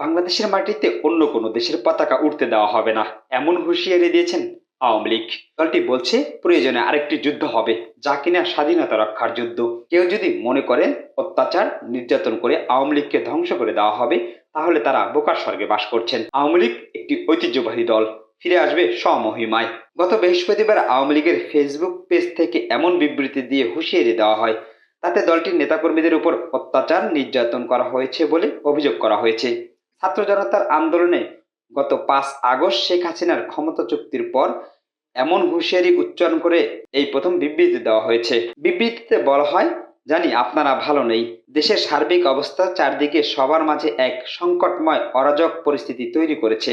বাংলাদেশের মাটিতে অন্য কোনো দেশের পতাকা উঠতে দেওয়া হবে না, এমন হুঁশিয়ারি দিয়েছেন আওয়ামী লীগ। দলটি বলছে, প্রয়োজনে আরেকটি যুদ্ধ হবে, যা কিনা স্বাধীনতা রক্ষার যুদ্ধ। কেউ যদি মনে করেন অত্যাচার, নির্যাতন করে আওয়ামী লীগকে ধ্বংস করে দেওয়া হবে, তাহলে তারা বোকার স্বর্গে বাস করছেন। আওয়ামী লীগ একটি ঐতিহ্যবাহী দল। ফিরে আসবে স্বমহিমায়। গত বৃহস্পতিবার আওয়ামী লীগের ফেসবুক পেজ থেকে এমন বিবৃতি দিয়ে হুঁশিয়ারি দেওয়া হয়, তাতে দলটির নেতাকর্মীদের উপর অত্যাচার, নির্যাতন করা হয়েছে বলে অভিযোগ করা হয়েছে। ছাত্র জনতার আন্দোলনে গত পাঁচ আগস্ট শেখ হাসিনার ক্ষমতা চুক্তির পর এমন হুঁশিয়ারি উচ্চারণ করে এই প্রথম বিবৃতি দেওয়া হয়েছে। বিবৃতিতে বলা হয়, জানি আপনারা ভালো নেই। দেশের সার্বিক অবস্থা চারদিকে সবার মাঝে এক সংকটময়, অরাজক পরিস্থিতি তৈরি করেছে।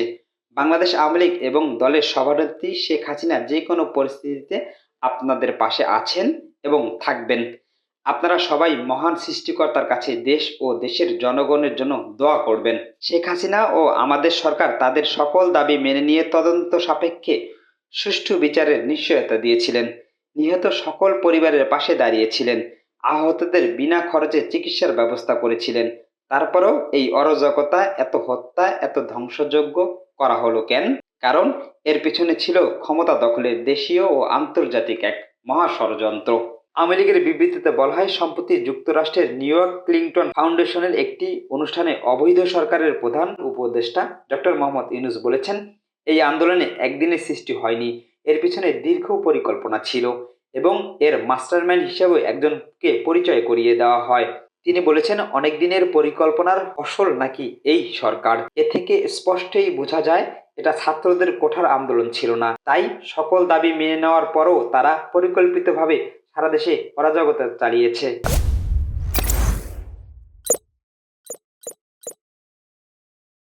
বাংলাদেশ আওয়ামী লীগ এবং দলের সভানেত্রী শেখ হাসিনা যে কোনো পরিস্থিতিতে আপনাদের পাশে আছেন এবং থাকবেন। আপনারা সবাই মহান সৃষ্টিকর্তার কাছে দেশ ও দেশের জনগণের জন্য দোয়া করবেন। শেখ হাসিনা ও আমাদের সরকার তাদের সকল দাবি মেনে নিয়ে তদন্ত সাপেক্ষে সুষ্ঠু বিচারের নিশ্চয়তা দিয়েছিলেন। নিহত সকল পরিবারের পাশে দাঁড়িয়েছিলেন। আহতদের বিনা খরচে চিকিৎসার ব্যবস্থা করেছিলেন। তারপরেও এই অরাজকতা, এত হত্যা, এত ধ্বংসযোগ্য করা হলো কেন? কারণ এর পেছনে ছিল ক্ষমতা দখলের দেশীয় ও আন্তর্জাতিক এক মহা ষড়যন্ত্র আওয়ামী লীগের বিবৃতিতে বলা হয়, সম্প্রতি যুক্তরাষ্ট্রের নিউ ইয়র্ক ক্লিংটন ফাউন্ডেশনের একটি অনুষ্ঠানে অবৈধ সরকারের প্রধান উপদেষ্টা ডক্টর মোহাম্মদ ইউনুস বলেছেন, এই আন্দোলনে একদিনের সৃষ্টি হয়নি, এর পিছনে দীর্ঘ পরিকল্পনা ছিল এবং এর মাস্টারমাইন্ড হিসেবে একজনকে পরিচয় করিয়ে দেওয়া হয়। তিনি বলেছেন, অনেক দিনের পরিকল্পনার ফসল নাকি এই সরকার। এ থেকে স্পষ্টই বোঝা যায়, এটা ছাত্রদের কোঠার আন্দোলন ছিল না। তাই সকল দাবি মেনে নেওয়ার পরও তারা পরিকল্পিতভাবে সারা দেশে অরাজকতা চালিয়েছে।